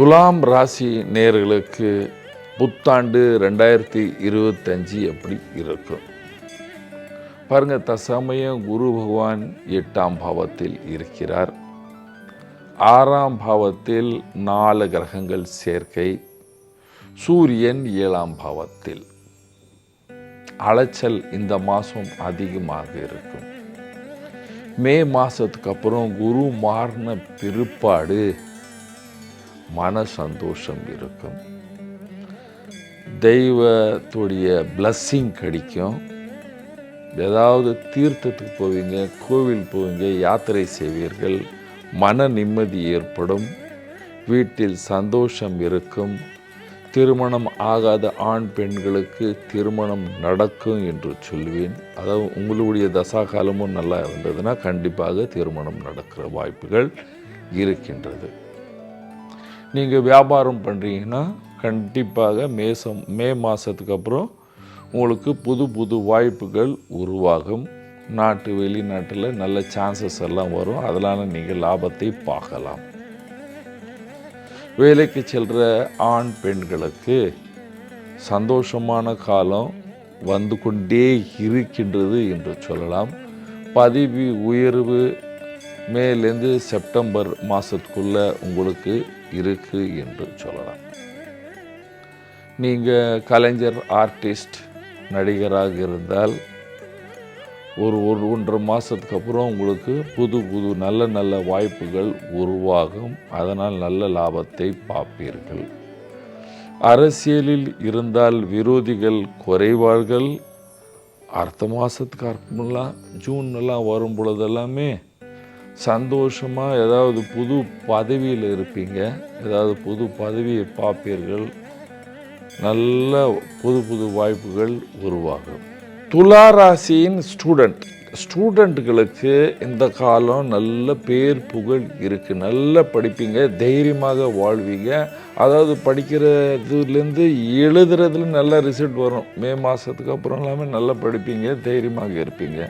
துலாம் ராசி நேர்களுக்கு புத்தாண்டு ரெண்டாயிரத்தி இருபத்தஞ்சி எப்படி இருக்கும்? பாருங்க தசமயம் குரு பகவான் எட்டாம் பாவத்தில் இருக்கிறார். ஆறாம் பாவத்தில் நாலு கிரகங்கள் சேர்க்கை. சூரியன் ஏழாம் பாவத்தில். அலைச்சல் இந்த மாதம் அதிகமாக இருக்கும். மே மாதத்துக்கு அப்புறம் குரு மாறின பிற்பாடு மன சந்தோஷம் இருக்கும். தெய்வத்துடைய பிளஸ்ஸிங் கிடைக்கும். ஏதாவது தீர்த்தத்துக்கு போவீங்க கோவில் போவீங்க யாத்திரை செய்வீர்கள் மன நிம்மதி ஏற்படும். வீட்டில் சந்தோஷம் இருக்கும். திருமணம் ஆகாத ஆண் பெண்களுக்கு திருமணம் நடக்கும் என்று சொல்வேன். அதாவது உங்களுடைய தசா காலமும் நல்லா இருந்ததுன்னா கண்டிப்பாக திருமணம் நடக்கிற வாய்ப்புகள் இருக்கின்றது. நீங்கள் வியாபாரம் பண்ணுறீங்கன்னா கண்டிப்பாக மேசம் மே மாதத்துக்கு அப்புறம் உங்களுக்கு புது புது வாய்ப்புகள் உருவாகும். நாட்டு வெளிநாட்டில் நல்ல சான்சஸ் எல்லாம் வரும். அதனால் நீங்கள் லாபத்தை பார்க்கலாம். வேலைக்கு செல்கிற ஆண் பெண்களுக்கு சந்தோஷமான காலம் வந்து கொண்டே இருக்கின்றது என்று சொல்லலாம். பதவி உயர்வு மேலேருந்து செப்டம்பர் மாதத்துக்குள்ளே உங்களுக்கு இருக்குது என்று சொல்லலாம். நீங்கள் கலைஞர் ஆர்டிஸ்ட் நடிகராக இருந்தால் ஒரு ஒரு ஒன்றரை மாதத்துக்கு அப்புறம் உங்களுக்கு புது புது நல்ல நல்ல வாய்ப்புகள் உருவாகும். அதனால் நல்ல லாபத்தை பார்ப்பீர்கள். அரசியலில் இருந்தால் விரோதிகள் குறைவார்கள். அடுத்த மாதத்துக்கு ஜூன் ஜூன்லாம் வரும் பொழுதெல்லாமே சந்தோஷமாக ஏதாவது புது பதவியில் இருப்பீங்க. ஏதாவது புது பதவியை பார்ப்பீர்கள். நல்ல புது புது வாய்ப்புகள் உருவாகும். துலா ராசியின் ஸ்டூடெண்ட் ஸ்டூடெண்ட்டுகளுக்கு இந்த காலம் நல்ல பேர் புகழ் இருக்குது நல்லா படிப்பீங்க தைரியமாக வாழ்வீங்க. அதாவது படிக்கிறதுலேருந்து எழுதுறதுல நல்ல ரிசல்ட் வரும். மே மாதத்துக்கு அப்புறம் எல்லாமே நல்லா படிப்பீங்க தைரியமாக இருப்பீங்க.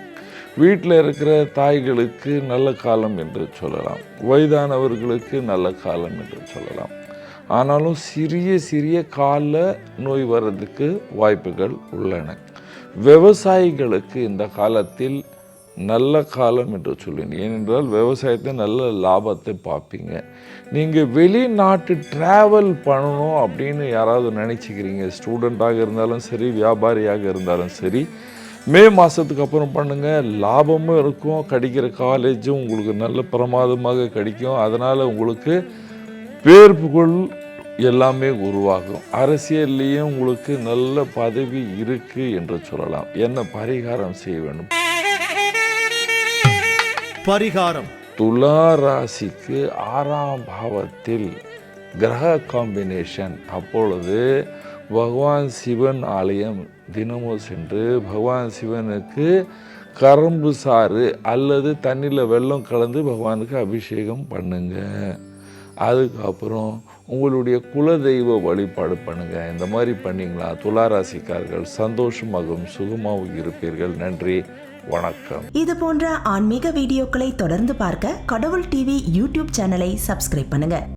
வீட்டில் இருக்கிற தாய்களுக்கு நல்ல காலம் என்று சொல்லலாம். வயதானவர்களுக்கு நல்ல காலம் என்று சொல்லலாம். ஆனாலும் சிறிய சிறிய கால நோய் வர்றதுக்கு வாய்ப்புகள் உள்ளன. விவசாயிகளுக்கு இந்த காலத்தில் நல்ல காலம் என்று சொல்லுவேன் ஏனென்றால் விவசாயத்தை நல்ல லாபத்தை பார்ப்பீங்க. நீங்கள் வெளிநாட்டு ட்ராவல் பண்ணணும் அப்படின்னு யாராவது நினச்சிக்கிறீங்க. ஸ்டூடெண்ட்டாக இருந்தாலும் சரி வியாபாரியாக இருந்தாலும் சரி மே மாதத்துக்கு அப்புறம் பண்ணுங்கள் லாபமும் இருக்கும். கிடைக்கிற காலேஜும் உங்களுக்கு நல்ல பிரமாதமாக கிடைக்கும். அதனால் உங்களுக்கு பேர் புகழ் எல்லாமே உருவாகும். அரசியல்லையும் உங்களுக்கு நல்ல பதவி இருக்கு என்று சொல்லலாம். என்ன பரிகாரம் செய்ய வேண்டும்? பரிகாரம். துலா ராசிக்கு ஆறாம் பாவத்தில் கிரக காம்பினேஷன் அப்பொழுது பகவான் சிவன் ஆலயம் தினமும் சென்று பகவான் சிவனுக்கு கரும்பு சாறு அல்லது தண்ணியில் வெள்ளம் கலந்து பகவானுக்கு அபிஷேகம் பண்ணுங்க. அதுக்கப்புறம் உங்களுடைய குலதெய்வ வழிபாடு பண்ணுங்கள் இந்த மாதிரி பண்ணீங்களா? துளாராசிக்காரர்கள் சந்தோஷமாகவும் சுகமாகவும் இருப்பீர்கள். நன்றி வணக்கம். இது போன்ற ஆன்மீக வீடியோக்களை தொடர்ந்து பார்க்க கடவுள் டிவி யூடியூப் சேனலை சப்ஸ்கிரைப் பண்ணுங்கள்